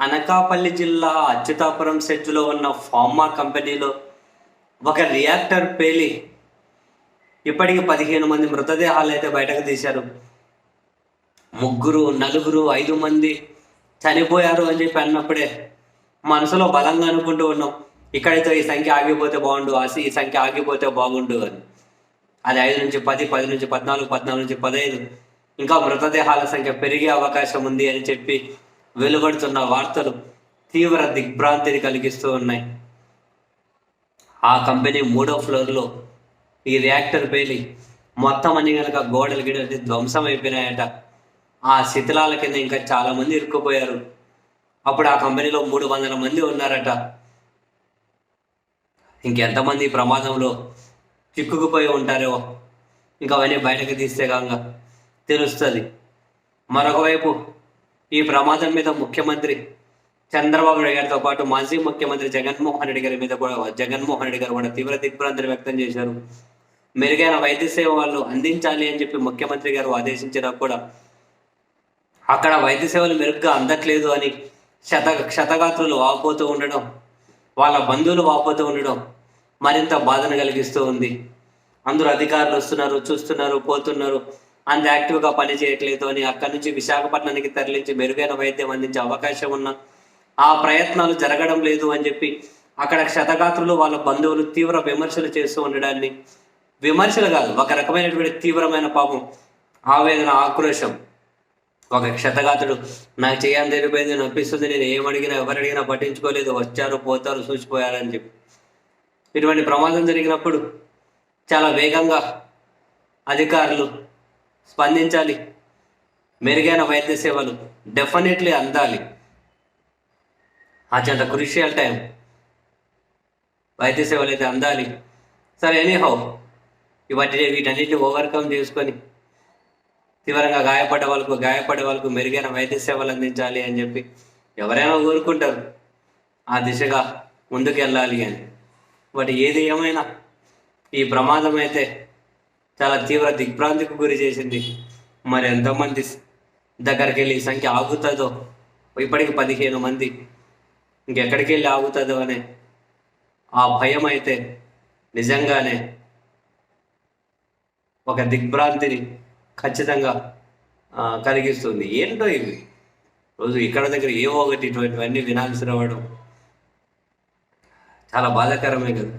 అనకాపల్లి జిల్లా అచ్యుతాపురం సెజ్లో ఉన్న ఫార్మా కంపెనీలో ఒక రియాక్టర్ పేలి ఇప్పటికి పదిహేను మంది మృతదేహాలు అయితే బయటకు తీశారు. ముగ్గురు నలుగురు ఐదు మంది చనిపోయారు అని చెప్పి అన్నప్పుడే మనసులో బలంగా అనుకుంటూ ఉన్నాం. ఇక్కడితో ఈ సంఖ్య ఆగిపోతే బాగుండు ఆ ఈ సంఖ్య ఆగిపోతే బాగుండు అని. అది ఐదు నుంచి పది పది నుంచి పద్నాలుగు పద్నాలుగు నుంచి పదహైదు. ఇంకా మృతదేహాల సంఖ్య పెరిగే అవకాశం ఉంది అని చెప్పి వెలువడుతున్న వార్తలు తీవ్ర దిగ్భ్రాంతిని కలిగిస్తూ ఉన్నాయి. ఆ కంపెనీ మూడో ఫ్లోర్లో ఈ రియాక్టర్ పేలి మొత్తం అన్ని కనుక గోడలు గిడలు ధ్వంసం అయిపోయినాయట ఆ శిథిలాల కింద ఇంకా చాలా మంది ఇరుక్కుపోయారు. అప్పుడు ఆ కంపెనీలో మూడు వందల మంది ఉన్నారట. ఇంకెంతమంది ప్రమాదంలో చిక్కుకుపోయి ఉంటారో ఇంకా అవన్నీ బయటకు తీస్తే కాక తెలుస్తుంది. మరొక వైపు ఈ ప్రమాదం మీద ముఖ్యమంత్రి చంద్రబాబు నాయుడు గారితో పాటు మాజీ ముఖ్యమంత్రి జగన్మోహన్ రెడ్డి గారి మీద కూడా జగన్మోహన్ రెడ్డి గారు కూడా తీవ్ర దిగ్భ్రాంతిని వ్యక్తం చేశారు. మెరుగైన వైద్య సేవ వాళ్ళు అందించాలి అని చెప్పి ముఖ్యమంత్రి గారు ఆదేశించినా కూడా అక్కడ వైద్య సేవలు మెరుగ్గా అందట్లేదు అని శత క్షతగాత్రులు వాపోతూ ఉండడం వాళ్ళ బంధువులు వాపోతూ ఉండడం మరింత బాధను కలిగిస్తూ ఉంది. అందరూ అధికారులు వస్తున్నారు చూస్తున్నారు పోతున్నారు. అంత యాక్టివ్గా పని చేయట్లేదు అని అక్కడి నుంచి విశాఖపట్నానికి తరలించి మెరుగైన వైద్యం అందించే అవకాశం ఉన్న ఆ ప్రయత్నాలు జరగడం లేదు అని చెప్పి అక్కడ క్షతగాత్రులు వాళ్ళ బంధువులు తీవ్ర విమర్శలు చేస్తూ ఉండడాన్ని విమర్శలు కాదు ఒక రకమైనటువంటి తీవ్రమైన పాపం ఆవేదన ఆక్రోశం. ఒక క్షతగాతుడు నాకు చేయాలని తెలిపోయింది నొప్పిస్తుంది నేను ఏమడిగినా ఎవరడిగినా పట్టించుకోలేదు వచ్చారు పోతారు చూసిపోయారని చెప్పి. ఇటువంటి ప్రమాదం జరిగినప్పుడు చాలా వేగంగా అధికారులు స్పందించాలి. మెరుగైన వైద్య సేవలు డెఫినెట్లీ అందాలి. అత్యంత క్రుషియల్ టైం వైద్య సేవలు అయితే అందాలి. సరే ఎనీహౌ ఇవన్నీ వీటన్నిటిని ఓవర్కమ్ చేసుకొని తీవ్రంగా గాయపడ్డ వాళ్ళకు గాయపడే వాళ్ళకు మెరుగైన వైద్య సేవలు అందించాలి అని చెప్పి ఎవరైనా కోరుకుంటారు ఆ దిశగా ముందుకెళ్ళాలి అని. బట్ ఏది ఏమైనా ఈ ప్రమాదం అయితే చాలా తీవ్ర దిగ్భ్రాంతికి గురి చేసింది. మరి ఎంతమంది దగ్గరికి వెళ్ళి ఈ సంఖ్య ఆగుతుందో? ఇప్పటికి పదిహేను మంది. ఇంకెక్కడికి వెళ్ళి ఆగుతుందో అనే ఆ భయం అయితే నిజంగానే ఒక దిగ్భ్రాంతిని ఖచ్చితంగా కలిగిస్తుంది. ఏంటో ఇవి? రోజు ఇక్కడ దగ్గర ఏవో ఒకటి ఇటువంటివన్నీ వినాల్సి రావడం చాలా బాధాకరమే కదా.